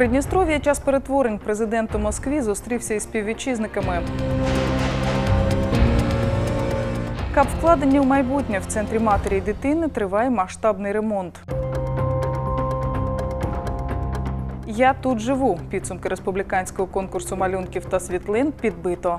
Придністров'я час перетворень президент у Москві зустрівся із співвітчизниками. Кап вкладення в майбутнє в центрі матері і дитини триває масштабний ремонт. Я тут живу. Підсумки республіканського конкурсу малюнків та світлин підбито.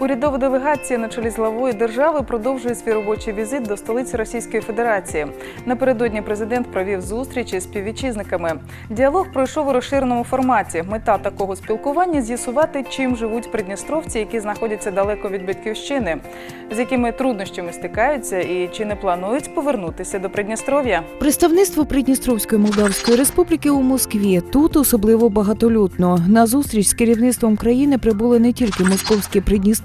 Урядова делегація на чолі з главою держави продовжує свій робочий візит до столиці Російської Федерації. Напередодні президент провів зустрічі з співвітчизниками. Діалог пройшов у розширеному форматі. Мета такого спілкування з'ясувати, чим живуть придністровці, які знаходяться далеко від батьківщини, з якими труднощами стикаються і чи не планують повернутися до Придністров'я. Представництво Придністровської Молдавської Республіки у Москві тут особливо багатолюдно. На зустріч з керівництвом країни прибули не тільки московські придністровці,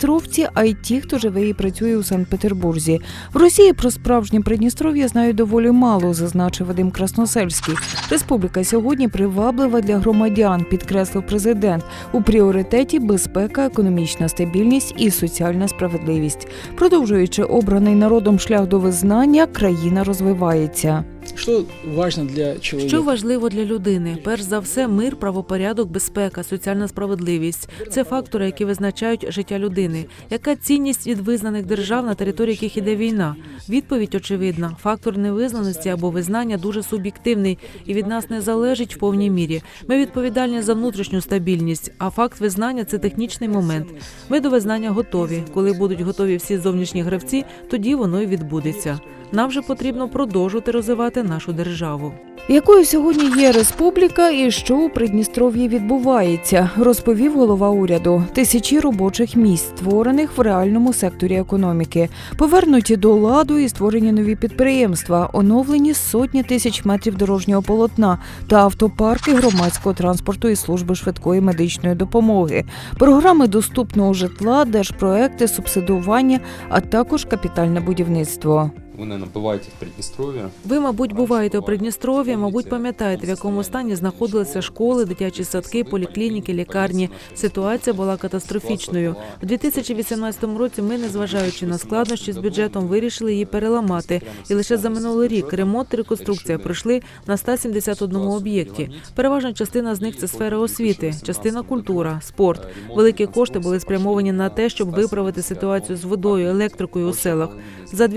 а й ті, хто живе і працює у Санкт-Петербурзі. В Росії про справжнє Придністров'я знають доволі мало, зазначив Вадим Красносельський. Республіка сьогодні приваблива для громадян, підкреслив президент. У пріоритеті безпека, економічна стабільність і соціальна справедливість. Продовжуючи обраний народом шлях до визнання, країна розвивається. Що важно для чоловіка? Що важливо для людини? Перш за все, мир, правопорядок, безпека, соціальна справедливість це фактори, які визначають життя людини. Яка цінність від визнаних держав, на території яких іде війна? Відповідь очевидна: фактор невизнаності або визнання дуже суб'єктивний і від нас не залежить в повній мірі. Ми відповідальні за внутрішню стабільність, а факт визнання це технічний момент. Ми до визнання готові. Коли будуть готові всі зовнішні гравці, тоді воно й відбудеться. Нам же потрібно продовжувати розвивати нашу державу. Якою сьогодні є республіка і що у Придністров'ї відбувається, розповів голова уряду. Тисячі робочих місць створених в реальному секторі економіки, повернуті до ладу і створені нові підприємства, оновлені сотні тисяч метрів дорожнього полотна та автопарки громадського транспорту і служби швидкої медичної допомоги, програми доступного житла, держпроекти, субсидування, а також капітальне будівництво. Ви, наверное, буваєте в Придністров'ї. Ви, мабуть, буваєте у Придністров'ї, мабуть, пам'ятаєте, в якому стані знаходилися школи, дитячі садки, поліклініки, лікарні. Ситуація була катастрофічною. У 2018 році ми, незважаючи на складнощі з бюджетом, вирішили її переламати. І лише за минулий рік ремонт і реконструкція пройшли на 171 об'єкті. Переважна частина з них це сфера освіти, частина культура, спорт. Великі кошти були спрямовані на те, щоб виправити ситуацію з водою, електрикою у селах. За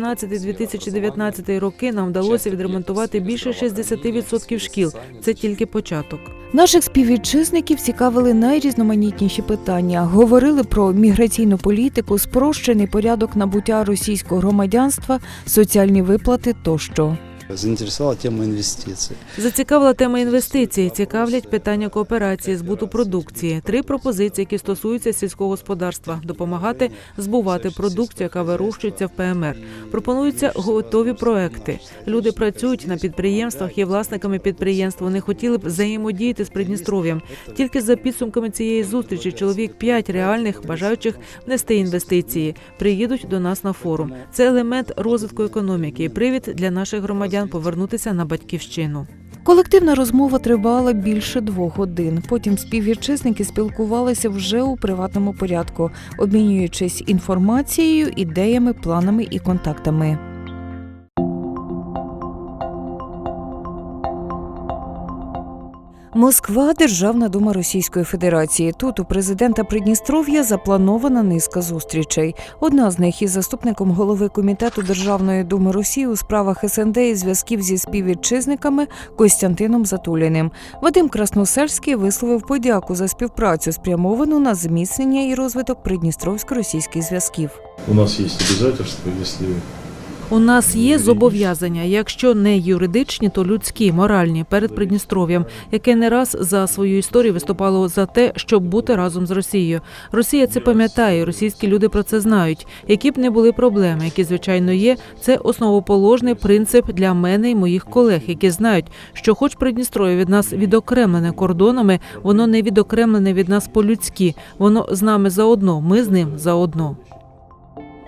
2018-2019 роки нам вдалося відремонтувати більше 60% шкіл. Це тільки початок. Наших співвітчизників цікавили найрізноманітніші питання. Говорили про міграційну політику, спрощений порядок набуття російського громадянства, соціальні виплати тощо. Заінтересувала тема інвестицій. Зацікавила тема інвестицій. Цікавлять питання кооперації, збуту продукції. Три пропозиції, які стосуються сільського господарства, допомагати збувати продукцію, яка вирощується в ПМР. Пропонуються готові проекти. Люди працюють на підприємствах, є власниками підприємств. Вони хотіли б взаємодіяти з Придністров'ям. Тільки за підсумками цієї зустрічі чоловік п'ять реальних бажаючих внести інвестиції. Приїдуть до нас на форум. Це елемент розвитку економіки привід для наших громадян повернутися на батьківщину. Колективна розмова тривала більше двох годин. Потім співвітчизники спілкувалися вже у приватному порядку, обмінюючись інформацією, ідеями, планами і контактами. Москва Державна дума Російської Федерації. Тут у президента Придністров'я запланована низка зустрічей. Одна з них із заступником голови комітету Державної думи Росії у справах СНД і зв'язків зі співвітчизниками Костянтином Затуліним. Вадим Красносельський висловив подяку за співпрацю, спрямовану на зміцнення і розвиток придністровсько-російських зв'язків. У нас есть обязательства, если У нас є зобов'язання, якщо не юридичні, то людські, моральні перед Придністров'ям, яке не раз за свою історію виступало за те, щоб бути разом з Росією. Росія це пам'ятає, російські люди про це знають. Які б не були проблеми, які звичайно є, це основоположний принцип для мене і моїх колег, які знають, що, хоч Придністров'я від нас відокремлене кордонами, воно не відокремлене від нас по-людськи. Воно з нами заодно. Ми з ним заодно.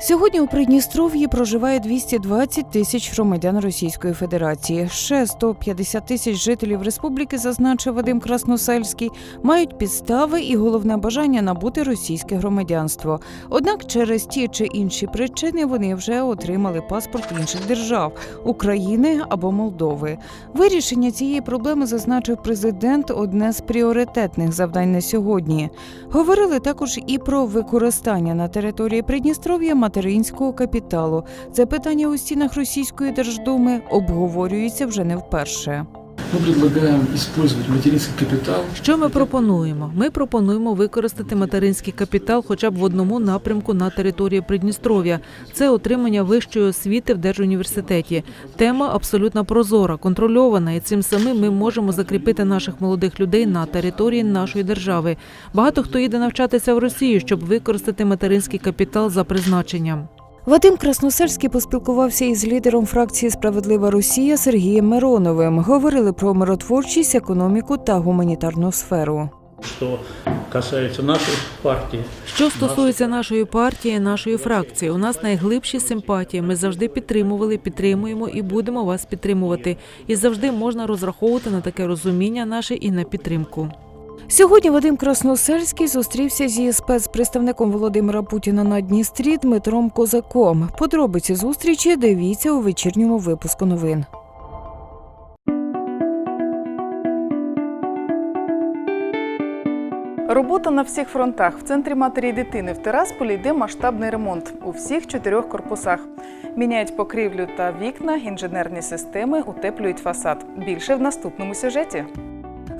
Сьогодні у Придністров'ї проживає 220 тисяч громадян Російської Федерації. Ще 150 тисяч жителів республіки, зазначив Вадим Красносельський, мають підстави і головне бажання набути російське громадянство. Однак через ті чи інші причини вони вже отримали паспорт інших держав України або Молдови. Вирішення цієї проблеми зазначив президент одне з пріоритетних завдань на сьогодні. Говорили також і про використання на території Придністров'я материнського капіталу. Це питання у стінах Російської Держдуми обговорюється вже не вперше. Мы предлагаем использовать материнский капитал Що ми пропонуємо? Ми пропонуємо використати материнський капітал хоча б в одному напрямку на території Придністров'я. Це отримання вищої освіти в держуніверситеті. Тема абсолютно прозора, контрольована, і цим самим ми можемо закріпити наших молодих людей на території нашої держави. Багато хто їде навчатися в Росію, щоб використати материнський капітал за призначенням. Вадим Красносельський поспілкувався із лідером фракції Справедлива Росія Сергієм Мироновим. Говорили про миротворчість, економіку та гуманітарну сферу. Что касается нашей партии, Що стосується нашої партії, нашої фракції, у нас найглибші симпатії. Ми завжди підтримували, підтримуємо і будемо вас підтримувати. І завжди можна розраховувати на таке розуміння наше і на підтримку. Сьогодні Вадим Красносельський зустрівся зі спецпредставником Володимира Путіна на Дністрі Дмитром Козаком. Подробиці зустрічі дивіться у вечірньому випуску новин. Робота на всіх фронтах. В центрі матері і дитини в Тирасполі йде масштабний ремонт у всіх чотирьох корпусах. Міняють покрівлю та вікна, інженерні системи, утеплюють фасад. Більше в наступному сюжеті.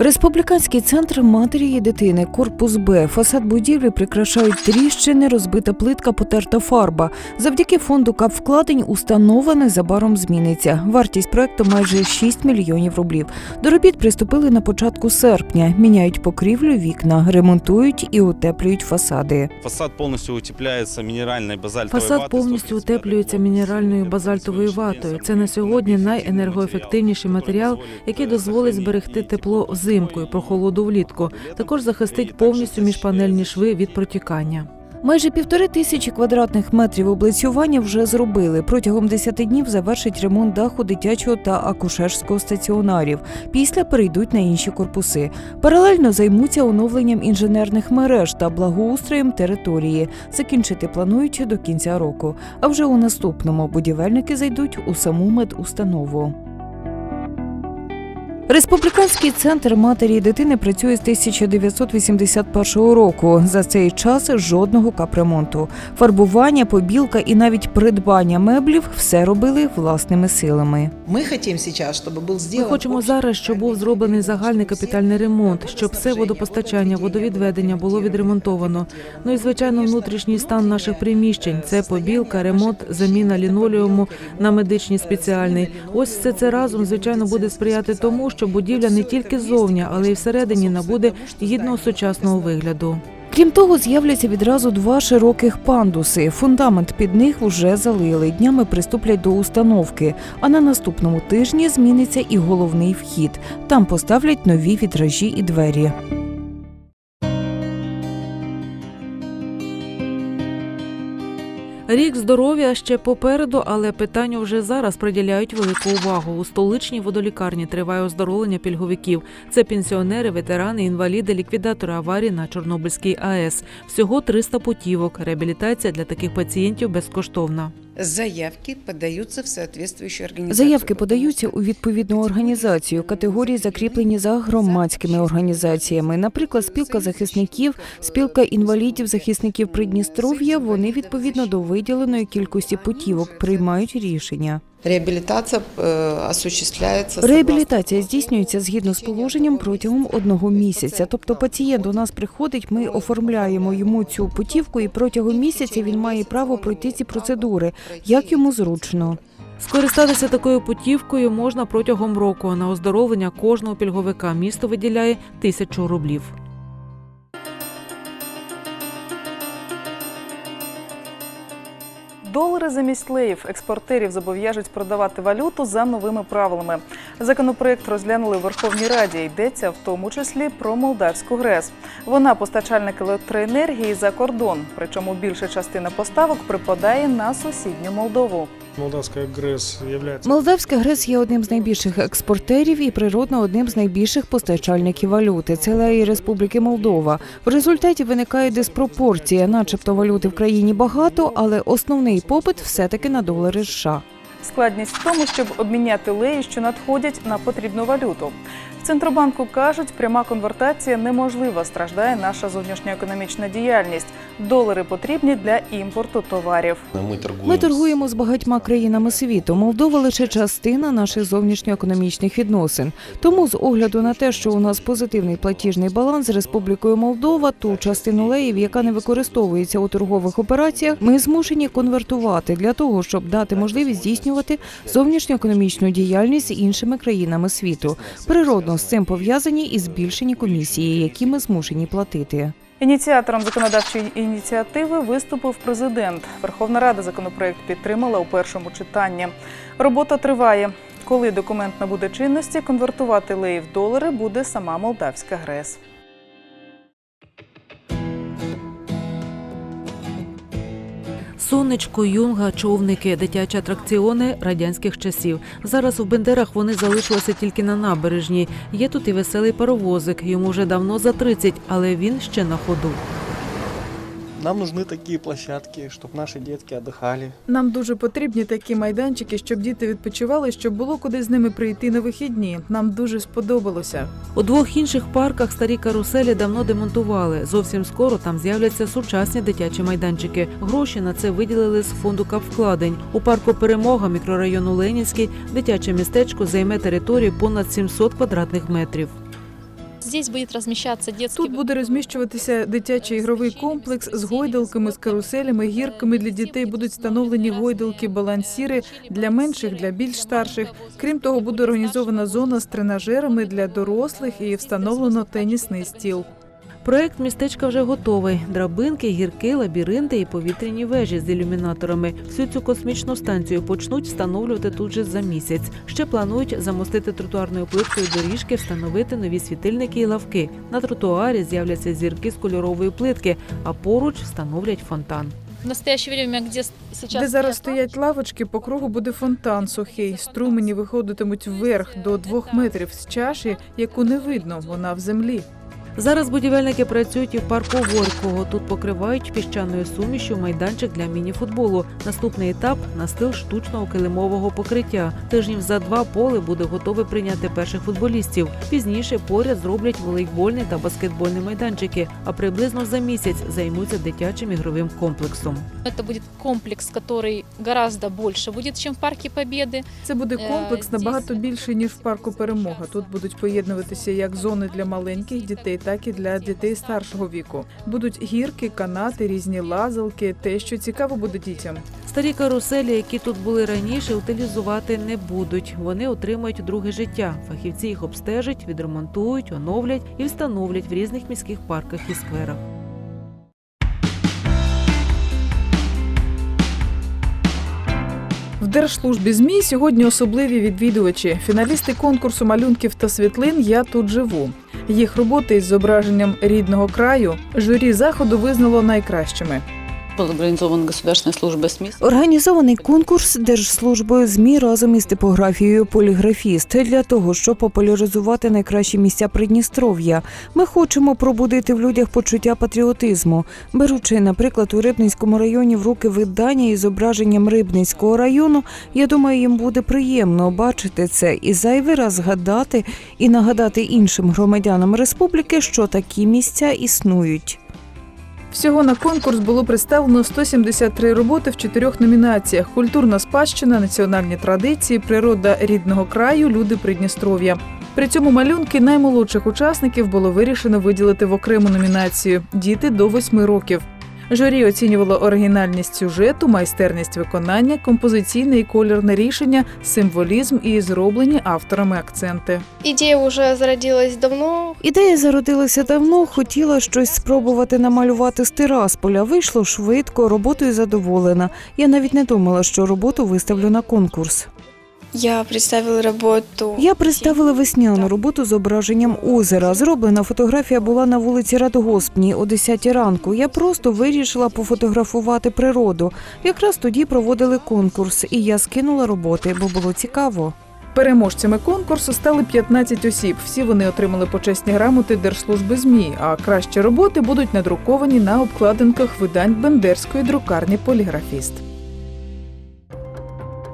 Республіканський центр матері і дитини, корпус Б. Фасад будівлі прикрашають тріщини, розбита плитка, потерта фарба. Завдяки фонду капвкладень установа незабаром зміниться. Вартість проекту майже 6 мільйонів рублів. До робіт приступили на початку серпня. Міняють покрівлю, вікна, ремонтують і утеплюють фасади. Фасад повністю утепляється мінеральною базальтовою Фасад повністю утеплюється мінеральною базальтовою ватою. Це на сьогодні найенергоефективніший матеріал, який дозволить зберегти тепло взимку і прохолоду влітку. Також захистить повністю міжпанельні шви від протікання. Майже півтори тисячі квадратних метрів облицювання вже зробили. Протягом 10 днів завершить ремонт даху дитячого та акушерського стаціонарів. Після перейдуть на інші корпуси. Паралельно займуться оновленням інженерних мереж та благоустроєм території. Закінчити планують до кінця року. А вже у наступному будівельники зайдуть у саму медустанову. Республіканський центр матері і дитини працює з 1981 року. За цей час жодного капремонту. Фарбування, побілка і навіть придбання меблів все робили власними силами. Мы хотим сейчас, чтобы был Ми сделан... хочемо зараз, щоб був зроблений загальний капітальний ремонт, щоб все водопостачання, водовідведення було відремонтовано. Ну і звичайно, внутрішній стан наших приміщень це побілка, ремонт, заміна лінолеуму на медичний спеціальний. Ось все це разом, звичайно, буде сприяти тому, що будівля не тільки ззовні, але й всередині набуде гідного сучасного вигляду. Крім того, з'являться відразу два широких пандуси. Фундамент під них вже залили. Днями приступлять до установки. А на наступному тижні зміниться і головний вхід. Там поставлять нові вітражі і двері. Рік здоров'я ще попереду, але питанню вже зараз приділяють велику увагу. У столичній водолікарні триває оздоровлення пільговиків. Це пенсіонери, ветерани, інваліди, ліквідатори аварії на Чорнобильській АЕС. Всього 300 путівок. Реабілітація для таких пацієнтів безкоштовна. Заявки подаються в соответствующую організацію. Заявки подаються у відповідну організацію. Категорії закріплені за громадськими організаціями. Наприклад, спілка захисників, спілка інвалідів, захисників Придністров'я. Вони відповідно до виділеної кількості путівок приймають рішення. Э, осуществляется... согласно- Реабілітація здійснюється згідно з положенням протягом одного місяця. Тобто пацієнт до нас приходить, ми оформляємо йому цю путівку, і протягом місяця він має право пройти ці процедури, як йому зручно. Скористатися такою путівкою можна протягом року. На оздоровлення кожного пільговика місто виділяє тисячу рублів. Долари замість леїв експортерів зобов'яжуть продавати валюту за новими правилами. Законопроект розглянули в Верховній Раді. Йдеться в тому числі про Молдавську ГРЕС. Вона постачальник електроенергії за кордон. Причому більша частина поставок припадає на сусідню Молдову. Молдавская ГРЭС является Молдавська ГРЕС є одним з найбільших експортерів і природно одним з найбільших постачальників валюти. Це леї Республіки Молдова. В результаті виникає диспропорція, начебто валюти в країні багато, але основний попит все-таки на долари США. Складність в тому, щоб обміняти леї, що надходять на потрібну валюту. В Центробанку кажуть, пряма конвертація неможлива, страждає наша зовнішньоекономічна діяльність. Долари потрібні для імпорту товарів. Ми торгуємо з багатьма країнами світу. Молдова лише частина наших зовнішньоекономічних відносин. Тому, з огляду на те, що у нас позитивний платіжний баланс з Республікою Молдова, ту частину леїв, яка не використовується у торгових операціях, ми змушені конвертувати для того, щоб дати можливість здійснювати зовнішньоекономічну діяльність з іншими країнами світу. Природно з цим пов'язані і збільшені комісії, які ми змушені платити. Ініціатором законодавчої ініціативи виступив президент. Верховна Рада законопроект підтримала у першому читанні. Робота триває. Коли документ набуде чинності, конвертувати леї в долари буде сама Молдавська ГРЕС. Сонечко, юнга, човники, дитячі атракціони радянських часів. Зараз у Бендерах вони залишилися тільки на набережній. Є тут і веселий паровозик. Йому вже давно за 30, але він ще на ходу. Нам нужны такие площадки, чтобы наши детки отдыхали. Нам дуже потрібні такі майданчики, щоб діти відпочивали, щоб було куди з ними прийти на вихідні. Нам дуже сподобалося. У двох інших парках старі каруселі давно демонтували. Зовсім скоро там з'являться сучасні дитячі майданчики. Гроші на це виділили з фонду капвкладень. У парку Перемога мікрорайону Ленінський дитяче містечко займе територію понад 700 квадратних метрів. Тут буде розміщуватися дитячий ігровий комплекс з гойдалками, з каруселями, гірками для дітей. Будуть встановлені гойдалки, балансіри для менших, для більш старших. Крім того, буде організована зона з тренажерами для дорослих і встановлено тенісний стіл. Проект містечка вже готовий: драбинки, гірки, лабіринти і повітряні вежі з ілюмінаторами. Всю цю космічну станцію почнуть встановлювати тут же за місяць. Ще планують замостити тротуарною плиткою доріжки, встановити нові світильники і лавки. На тротуарі з'являться зірки з кольорової плитки, а поруч встановлять фонтан. в настоящее время, где с- сейчас Де зараз стоять лавочки, по кругу буде фонтан сухий. Струмені виходитимуть вверх до двох метрів з чаші, яку не видно, вона в землі. Зараз будівельники працюють і в парку Горького. Тут покривають піщаною сумішю майданчик для мініфутболу. Наступний етап настил штучного килимового покриття. Тижнів за два поле буде готове прийняти перших футболістів. Пізніше поряд зроблять волейбольний та баскетбольний майданчики. А приблизно за місяць займуться дитячим ігровим комплексом. это будет комплекс, который гораздо больше будет, чем в Парке Победы. Це буде Е, комплекс здесь- набагато більший ніж в парку Перемога. Тут будуть поєднуватися як зони для маленьких дітей, так і для дітей старшого віку. Будуть гірки, канати, різні лазалки, те, що цікаво буде дітям. Старі каруселі, які тут були раніше, утилізувати не будуть. Вони отримають друге життя. Фахівці їх обстежать, відремонтують, оновлять і встановлять в різних міських парках і скверах. В Держслужбі ЗМІ сьогодні особливі відвідувачі, фіналісти конкурсу малюнків та світлин Я тут живу. Їх роботи із зображенням рідного краю журі заходу визнало найкращими. Организован Государственной службой СМИ. Організований конкурс Держслужбою ЗМІ разом із типографією Поліграфіст для того, щоб популяризувати найкращі місця Придністров'я. Ми хочемо пробудити в людях почуття патріотизму, беручи, наприклад, у Рибницькому районі в руки видання із зображенням Рибницького району. Я думаю, їм буде приємно бачити це і зайвий раз згадати і нагадати іншим громадянам республіки, що такі місця існують. Всього на конкурс було представлено 173 роботи в чотирьох номінаціях: культурна спадщина, національні традиції, природа рідного краю, люди Придністров'я. При цьому малюнки наймолодших учасників було вирішено виділити в окрему номінацію діти до восьми років. Журі оцінювало оригінальність сюжету, майстерність виконання, композиційне і кольорне рішення, символізм і зроблені авторами акценти. Ідея вже зародилась давно. Ідея зародилася давно, хотіла щось спробувати намалювати з Тирасполя. Вийшло швидко, роботою задоволена. Я навіть не думала, що роботу виставлю на конкурс. Я представила роботу. Я представила весняну роботу з зображенням озера. Зроблена фотографія була на вулиці Радгоспній о 10 ранку. Я просто вирішила пофотографувати природу. Якраз тоді проводили конкурс, і я скинула роботи, бо було цікаво. Переможцями конкурсу стали 15 осіб. Всі вони отримали почесні грамоти Держслужби ЗМІ, а кращі роботи будуть надруковані на обкладинках видань Бендерської друкарні Поліграфіст.